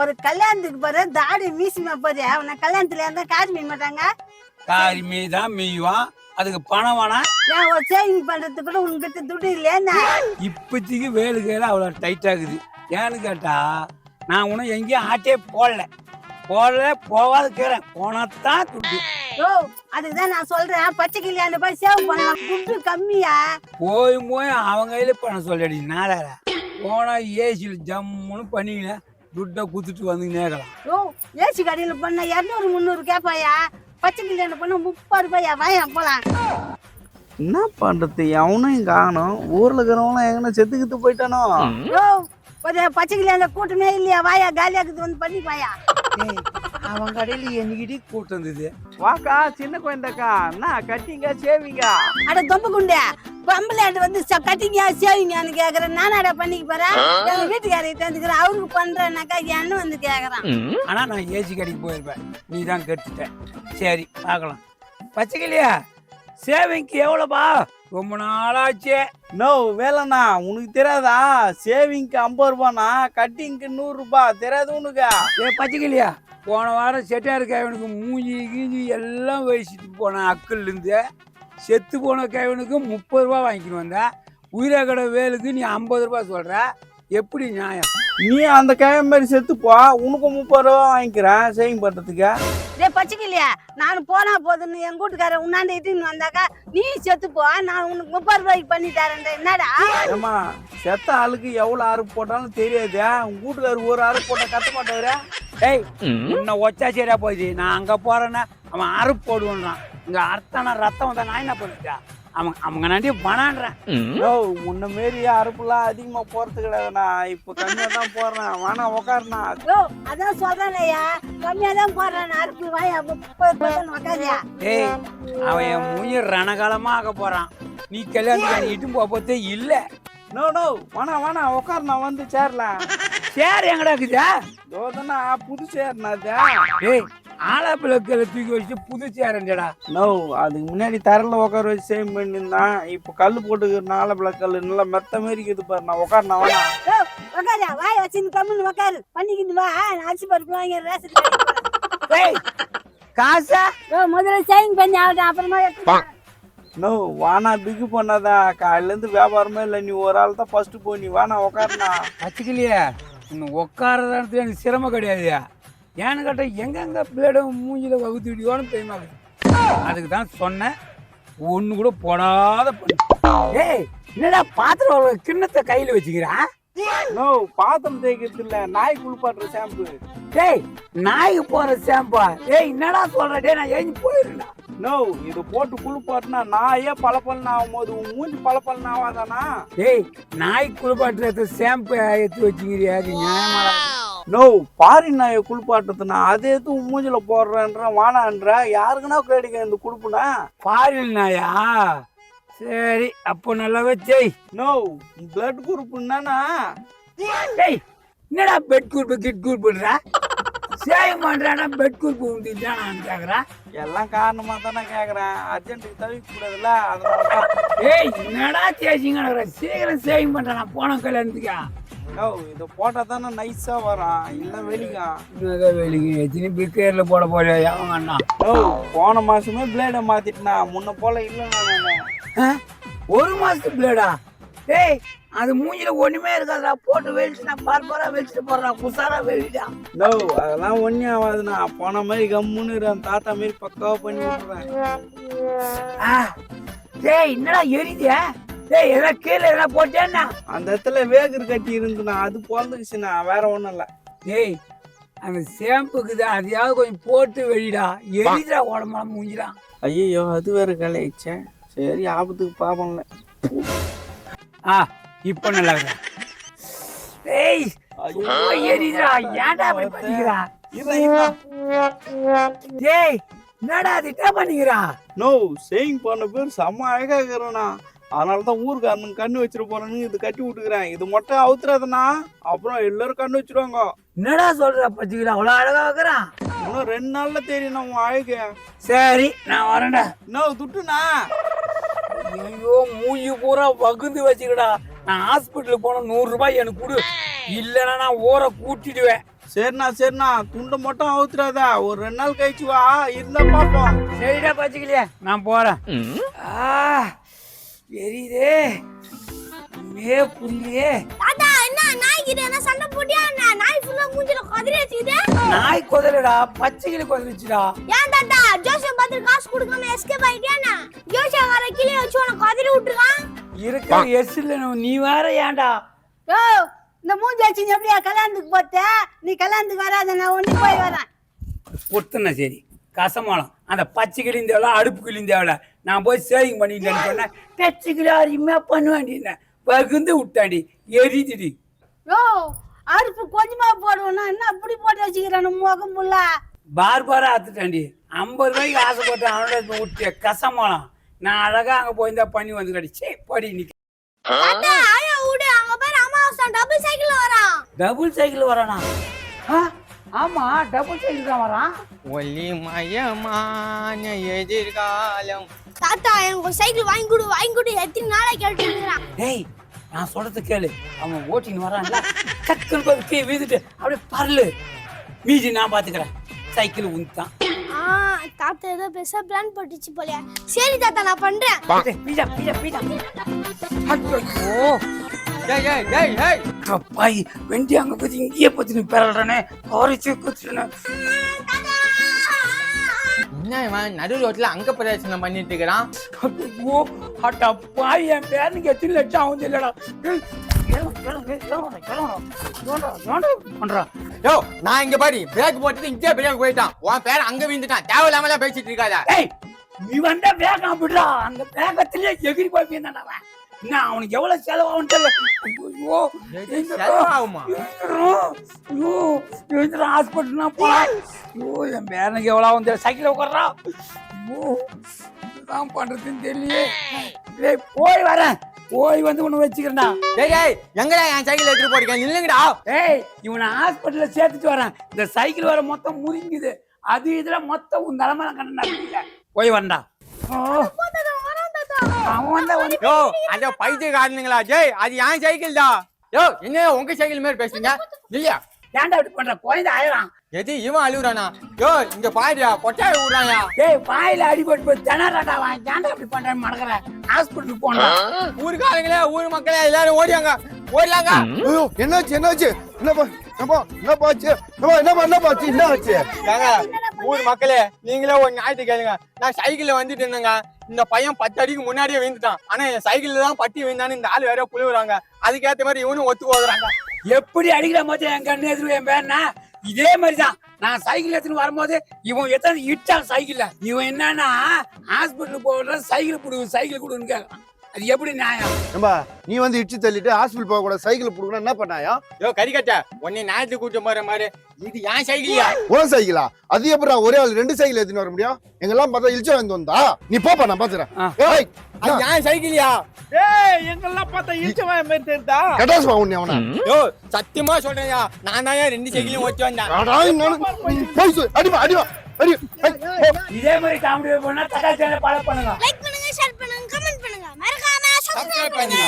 ஒரு கல்யாணத்துக்கு போற தாடி மீசிமா போது. உன்னை கல்யாணத்துல இருந்தா காசு மீன் மாட்டாங்க. காரி மீ தான் மீயுவான். அதுக்கு பணம் வேணாம் ஒரு சேவிங் பண்றதுக்கு கூட உங்ககிட்ட துட்டு இல்லையா இப்போதைக்கு வேலு கையில் அவ்வளோ டைட் ஆகுது. ஏன்னு கேட்டா நான் உன்னை எங்கேயும் ஆட்டே போடல. போடல போகாத கேறேன் போனாதான் துட்டு. ஓ அதுக்கு தான் நான் சொல்றேன். பச்சை கிளியாண்ட போய் சேவ் பண்ணலாம். துட்டு கம்மியா? போய் போய் அவங்க கையில பண்ண சொல்லடி நாடார போனா ஏசியில் ஜம்முன்னு பண்ணிக்கினேன். துட்டை குத்துட்டு வந்து நேக்கலாம் ஓ ஏசி கடையில பண்ண இரநூறு முந்நூறு கேட்பாயா பச்சை கிளியாண்ட பண்ண முப்பது ரூபாயா? வாயா போலாம். என்ன பண்றது? எவனும் காணும். ஊர்ல இருக்கிறவங்களாம் எங்கன்னா செத்துக்கிட்டு போயிட்டானோ? ஓ பச்சை கிளியாண்ட கூட்டமே இல்லையா? வாயா காலியாக்குது வந்து பண்ணிப்பாயா? ஏய், அவன் கடையில என்னைக்கிட்டே கூட்டம் இருந்தது வாக்கா சின்ன குழந்தைக்கா என்ன கட்டிங்க சேவிங்க. அட தொம்ப குண்டே. பொம்பளையாண்டு வந்து ச- கட்டிங்க சேவிங்கன்னு கேக்குறேன். நானாடா பண்ணிக்க போறேன்? எங்க வீட்டுக்காரர்கிட்ட வந்துக்கிறேன். அவருக்கு பண்றேன்னாக்கா என்ன வந்து கேக்குறான். ஆனா நான் ஏசி கடைக்கு போயிருப்பேன். நீ தான் கெட்டுட்ட. சரி பார்க்கலாம் பச்சைக்கிளியா சேவிங்க்கு எவ்வளோப்பா? ரொம்ப நாளாச்சே. நோ வேலைண்ணா உனக்கு தெரியாதா? சேவிங்க்கு ஐம்பது ரூபாண்ணா கட்டிங்க்கு நூறு ரூபாய் தெரியாது உனக்கு. ஏ பச்சைக்கிளியா போன வாரம் செட்டார் கேவனுக்கு மூஞ்சி கீஞ்சி எல்லாம் வயசிட்டு போனேன் அக்கல்லேருந்து. செத்து போன கேவனுக்கு முப்பது ரூபா வாங்கிக்கிட்டு வந்தேன் உயிரக்கடை வேலுக்கு நீ ஐம்பது ரூபா சொல்கிற எப்படி நியாயம்? நீ அந்த கிழமை மாதிரி செத்துப்போ உனக்கு முப்பது ரூபா வாங்கிக்கிறேன் சேவிங் பண்றதுக்கு. டேய் பச்சைக்கிளியா நான் போனா போதுன்னு என் கூட்டுக்காரன் உன்னாண்ட இட்டுன்னு வந்தாக்கா நீ செத்து போ நான் உனக்கு முப்பது ரூபாய்க்கு பண்ணி தரேன் என்னடா? ஏமா செத்த ஆளுக்கு எவ்வளவு அறுப்பு போட்டாலும் தெரியாது உங்க வீட்டுக்காரர் ஒரு அறுப்பு போட்டா கத்த மாட்டாரு. ஏய் உன்னை ஒச்சா சரியா போயிடுச்சு. நான் அங்கே போகிறேன்னா அவன் அறுப்பு போடுவான் இங்கே அர்த்தம் ரத்தம் வந்தா நான் என்ன பண்ணிட்டா அவன் அவங்க நண்டி பணான்றேன். நோ முன்ன மாரி அறுப்புலாம் அதிகமா போறது கிடையாதுண்ணா இப்போ கம்மியா தான் போடுறேன் வேணா உக்காருண்ணா. ஓ அதான் சொல்றேன்லையா கம்மியா தான் போடுறேன் அறுப்பு வாயா உக்காதியா ஏய் அவன் என் முயல் ரணகாலமா ஆக போறான். நீ கல்யாணத்துக்கு இட்டு போப்பதே இல்ல. நோ நோ வேணா வேணா. உக்காருண்ணா வந்து சேரலாம். சேர் எங்கடா இருக்குதா? தோதனா புது அது ஏய் ஆலாப்பிளக்கில் தூக்கி வச்சு புது சேரண்டடா நோ அதுக்கு முன்னாடி தரையில உட்கார வச்சு சேம் பண்ணியிருந்தான் இப்போ கல் போட்டுக்கிற ஆலப்பழ கல் நல்லா மெத்த மாரி இருக்குது பாரு நான் உட்காருண்ணா வேணா. உக்காதியா வாய் வச்சுன்னு கம்முன்னு உக்காரு பண்ணிக்கிட்டு வா. நான் அரிசி பருப்பு வாங்கி. ஏய் காசா? ஓ முதல்ல சேவிங் பண்ணி ஆகட்டும் அப்புறமா எடுத்துக்கலாம். நோ வானா பிகு பண்ணாதா? காலையிலேருந்து வியாபாரமே இல்லை. நீ ஒரு ஆள் தான் ஃபர்ஸ்ட் போ. நீ வேணா உட்காருண்ணா வச்சுக்கலையே. இன்னும் உட்காரது எனக்கு சிரமம் கிடையாது ஏன்னு கேட்டால் எங்கெங்க பிளேடும் மூஞ்சில வகுத்து விடியோன்னு தெரியுமா அதுக்கு தான் சொன்னேன். ஒன்று கூட போடாத பண்ணு. ஏய் என்னடா பாத்திரம் கிண்ணத்தை கையில் வச்சுக்கிறான் நோ பாத்திரம் தேய்க்கிறது இல்ல. நாய் குளிப்பாட்டுற ஷாம்பு டேய் நாய்க்கு போற ஷாம்பா ஏய் என்னடா சொல்ற? டேய் நான் எழுந்து போயிருந்தா நோ இது போட்டு குளிப்பாட்டுனா நாயே பளபளன்னு ஆகும்போது உன் மூஞ்சி பளபளன்னு ஆகாதானா? டேய் நாய் குளிப்பாட்டுறது ஷாம்பு எடுத்து வச்சுக்கிறியா? அது நியாயமாடா நோ பாரி நாயை குளிப்பாட்டுறதுனா அதை உன் மூஞ்சில போடுறேன்ற வானான்ற யாருக்குன்னா கிடைக்கும் இந்த குடுப்புனா? ஃபாரின் நாயா? சரி அப்போ நல்லா வச்சேய் நோ பிளட் குரூப் என்னன்னா? டேய் என்னடா பெட் குரூப் கிட் குரூப்ன்றா சேவ் பண்றானா பெட் குரூப் உண்டு நான் கேக்குறேன். எல்லாம் காரணமா தானே கேக்குறேன். அர்ஜென்ட்டுக்கு தவிக்க கூடாதுல்ல அதனால தான். ஏய் என்னடா தேசிங்க சீக்கிரம் சேவிங் பண்றேன் நான் போன கல்யாணத்துக்கா. நோ இதை போட்டா தானே நைஸா வரும் இல்ல வெளிக்கும் என்னதான் வேலைக்கு எத்தனை பிக்கேர்ல போட போறியா? அண்ணா. நோ போன மாசமே பிளேட மாத்திட்டேனா? முன்ன போல இல்லைண்ணா? ஒரு மாசத்து பிளேடா டேய் அது மூஞ்சில ஒண்ணுமே இருக்காதுடா. போட்டு வெளிச்சு நான் பார்ப்பரா வெளிச்சிட்டு போடுறான் குசாரா வெளிடா நோ அதெல்லாம் ஒன்றும் ஆகாதுண்ணா போன மாதிரி கம்முன்னு இரு, அந்த தாத்தா மாதிரி பக்காவா பண்ணி விட்டுறேன் டேய் என்னடா எரியுதே டேய் எதாவது கீழே எதனா போட்டேன்னா அந்த இடத்துல வேகர் கட்டி இருந்துண்ணா அது பிறந்துக்குச்சுண்ணா வேற ஒன்றும் இல்லை. டேய் அந்த ஷாம்புக்கு தான் அதையாவது கொஞ்சம் போட்டு வெளிடா எரிதா உடம்புலாம் மூஞ்சிடா ஐயோ அது வேற கலைச்சேன் சரி ஆபத்துக்கு பாப்போம்ல ஆ இப்போ நல்லா இருக்கா? டேய் எரியுதுடா. ஏன்டா அப்படி பண்ணிக்கிறா? டேய் என்னடா அது என்ன பண்ணிக்கிறா? நோ சேவிங் பண்ண பேர் செம்ம அழகா இருக்கிறோண்ணா அதனால தான் ஊருக்காரனுக்கு கண்ணு வச்சிட்டு போறேன்னு இது கட்டி விட்டுக்கிறேன். இது மட்டும் அவுத்துறாதுண்ணா. அப்புறம் எல்லாரும் கண்ணு வச்சிருவாங்க. என்னடா சொல்ற பச்சிக்கிறா அவ்வளோ அழகா வைக்கிறான். இன்னும் ரெண்டு நாள்ல தெரியும் உன் அழகு சரி நான் வரேன்டா. இன்னும் துட்டுண்ணா? ஐயோ மூஞ்சி பூரா வகுந்து வச்சுக்கடா. நான் ஹாஸ்பிட்டலுக்கு போன நூறு ரூபாய் எனக்கு கொடு. இல்லைன்னா நான் ஊரை கூட்டிடுவேன். சரிண்ணா சரிண்ணா. துண்டை மட்டும் அவுத்துறாத. ஒரு ரெண்டு நாள் கழிச்சு வா. இருந்தா பாப்போம். சரிடா பச்சிக்கலையே. நான் போறேன். ஆ. எரியுதே. மே புரியலையே. தாத்தா என்ன நாய் கிட்ட என்ன சண்டை போட்டியா என்ன? நாய் ஃபுல்லா மூஞ்சில கதிரி வச்சுக்குது நாய் கொதலடா பச்சைக்கிளி கொதலிச்சுடா ஏன் தாத்தா ஜோசியம் பார்த்து காசு கொடுக்காம எஸ்கேப் ஆயிட்டியா ஜோசியம் வர கிளிய வச்சு உனக்கு கதிரி விட்டுருக்கான். இருக்க எஸ் இல்ல நீ வேற ஏன்டா? யோ இந்த மூஞ்சி வச்சு எப்படியா கல்யாணத்துக்கு போத்த நீ கல்யாணத்துக்கு வராத நான் ஒண்ணு போய் வரேன். பொத்துன சரி கசமாலம் அந்த பச்சை கிளியும் தேவையில்ல அடுப்பு கிளியும் தேவையில்ல. நான் போய் சேவிங் பண்ணிட்டேன்னு சொன்னேன் பச்சை கிளி அருமையா பண்ணுவேன் பகுந்து விட்டாடி எரிஞ்சிடி. யோ அடுப்பு கொஞ்சமா போடுவோம்னா என்ன அப்படி போட்டு வச்சுக்கிறேன் முகம் புள்ள பார் பாரா அத்துட்டாண்டி ஐம்பது ரூபாய்க்கு ஆசைப்பட்டேன் அவனோட விட்டு கசமாலம் நான் அழகா அங்க போயிருந்தா பண்ணி வந்து கடிச்சே படி நீ தாத்தா ஆயா விடு. அங்க பேர் அமாவாசை டபுள் சைக்கிள் வரான். டபுள் சைக்கிள் வரானா? ஆ, ஆமா டபுள் சைக்கிள் தான் வரான். ஒளிமயமான எதிர்காலம். தாத்தா எனக்கு ஒரு சைக்கிள் வாங்கி கொடு வாங்கி கொடு. எத்தனை நாளா கேட்டு இருக்கிறான். டேய் நான் சொல்றது கேளு. அவன் ஓட்டின்னு வரான்ல டக்குன்னு போய் கீழே விழுந்துட்டு அப்படியே பரலு. மீதி நான் பாத்துக்கிறேன். சைக்கிள் உந்தான் ஆ தாத்தா ஏதோ பெருசா பிளான் போட்டுச்சு போலயா. சரி தாத்தா நான் பண்றேன். பீடா பீடா பீடா. ஐயோ. ஏய் ஏய் ஏய் ஏய். அப்பாய் வெண்டி அங்க பத்தி இங்கேயே பத்தி நீ பெறல்றானே காரிச்சு குத்துறேன் என்ன இவன் நடு ரோட்ல அங்க பிரதர்சனம் பண்ணிட்டு இருக்கிறான். ஐயோ அட்டா பாய் என் பேரனுக்கு எத்தனை லட்சம் ஆகுது இல்லடா யோ நான் இங்க பாடி பிரேக் போட்டுட்டு இங்கே பிரேக் போயிட்டான். உன் பேர் அங்க விழுந்துட்டான். தேவையில்லாமலாம் பேசிட்டு இருக்காத. வந்தா வேகம் விடுறா. அந்த வேகத்திலே எகிரி போய் போயிருந்தான் என்ன அவனுக்கு எவ்வளவு செலவாகும் தெரியல. ஐயோ செலவாகுமா? ஐயோ எழுந்துடும் ஹாஸ்பிட்டல்னா போலாம் ஐயோ என் பேரனுக்கு எவ்வளோ ஆகும் தெரியல. சைக்கிள் உட்கார்றா. ஐயோ இதுதான் பண்றதுன்னு தெரியலையே. டேய் போய் வரேன். போய் வந்து உன்னை வச்சுக்கிறேன்டா. டேய் டேய் எங்கடா என் சைக்கிள் எடுத்துட்டு போறீங்க? நில்லுங்கடா. ஏய் இவனை ஹாஸ்பிட்டல்ல சேர்த்துட்டு வரேன். இந்த சைக்கிள் வர மொத்தம் முறிங்குது அது இதுல மொத்தம் உன் நிலமை கண்ணா போய் வரண்டா ஓ அவன் வந்து யோ அந்த பைத்தியக்காரனுங்களா? ஜெய் அது என் சைக்கிள் தான் யோ என்ன உங்க சைக்கிள் மாதிரி பேசுறீங்க? இல்லையா? ஏன்டா இப்படி பண்ற? குழந்தை அழகான் எது இவன் அழுகுறானா? யோ இங்க பாருயா கொட்டாய விடுறாயா ஏய் வாயில அடிபட்டு போய் திணறாடா வாங்க ஏன்டா இப்படி பண்றேன்னு மடக்குற ஹாஸ்பிட்டலுக்கு போனோம் ஊருக்காரங்களே ஊர் மக்களே எல்லாரும் ஓடியாங்க. ஓடியாங்க. ஐயோ என்னாச்சு என்னாச்சு? என்னப்பா என்னப்பா என்னப்பா ஆச்சு? என்னப்பா என்னப்பா என்னப்பா ஆச்சு? என்ன ஆச்சு? ஊர் மக்களே நீங்களே ஒரு ஞாயிற்று கேளுங்க. நான் சைக்கிள்ல வந்துட்டு இருந்தேங்க. இந்த பையன் பத்து அடிக்கு முன்னாடியே விழுந்துட்டான். ஆனா என் சைக்கிள்ல தான் பட்டி விழுந்தான்னு இந்த ஆள் வேற புழுவுறாங்க அதுக்கேத்த மாதிரி இவனும் ஒத்து போகுறாங்க. எப்படி அடிக்கிற மாதிரி என் கண்ணு எதிர்வு என் பேர்னா இதே மாதிரிதான். நான் சைக்கிள் எடுத்துன்னு வரும்போது இவன் எத்தனை இட்டான் சைக்கிள்ல? இவன் என்னன்னா ஹாஸ்பிட்டல் போடுற சைக்கிள் கொடுங்க சைக்கிள் கொடுன்னு கேட்கறான் அது எப்படி நியாயம்? ஏம்பா நீ வந்து இடிச்சு தள்ளிட்டு ஹாஸ்பிட்டல் போக கூட சைக்கிள் புடுக்கணும் என்ன பண்ணாயா? யோ கறிக்கட்ட உன்னை ஞாயிற்று கூட்டு போற மாதிரி. இது ஏன் சைக்கிளியா உன் சைக்கிளா அது எப்படா ஒரே ஆள் ரெண்டு சைக்கிள் எடுத்துன்னு வர முடியும்? எங்கெல்லாம் பார்த்தா இழிச்சா வந்து வந்தா? நீ போப்பா நான் பாத்துறேன். ஏய் அது ஏன் சைக்கிளியா ஏய் எங்கெல்லாம் பார்த்தா இழிச்சவாய மாதிரி தெரியுதா? கட்டாசுமா உன்னை அவனை. யோ சத்தியமா சொல்றேன்யா நான் தான் ரெண்டு சைக்கிளையும் ஓட்டி வந்தேன்? போய். அடிமா அடிமா. போ. இதே மாதிரி காமெடி பண்ணா தக்காளி சேனல் ஃபாலோ பண்ணுங்க. லைக் பண்ணுங்க ஷேர் பண்ணுங்க கமெண்ட் பண்ணுங்க. மறக்காம சப்ஸ்கிரைப் பண்ணுங்க.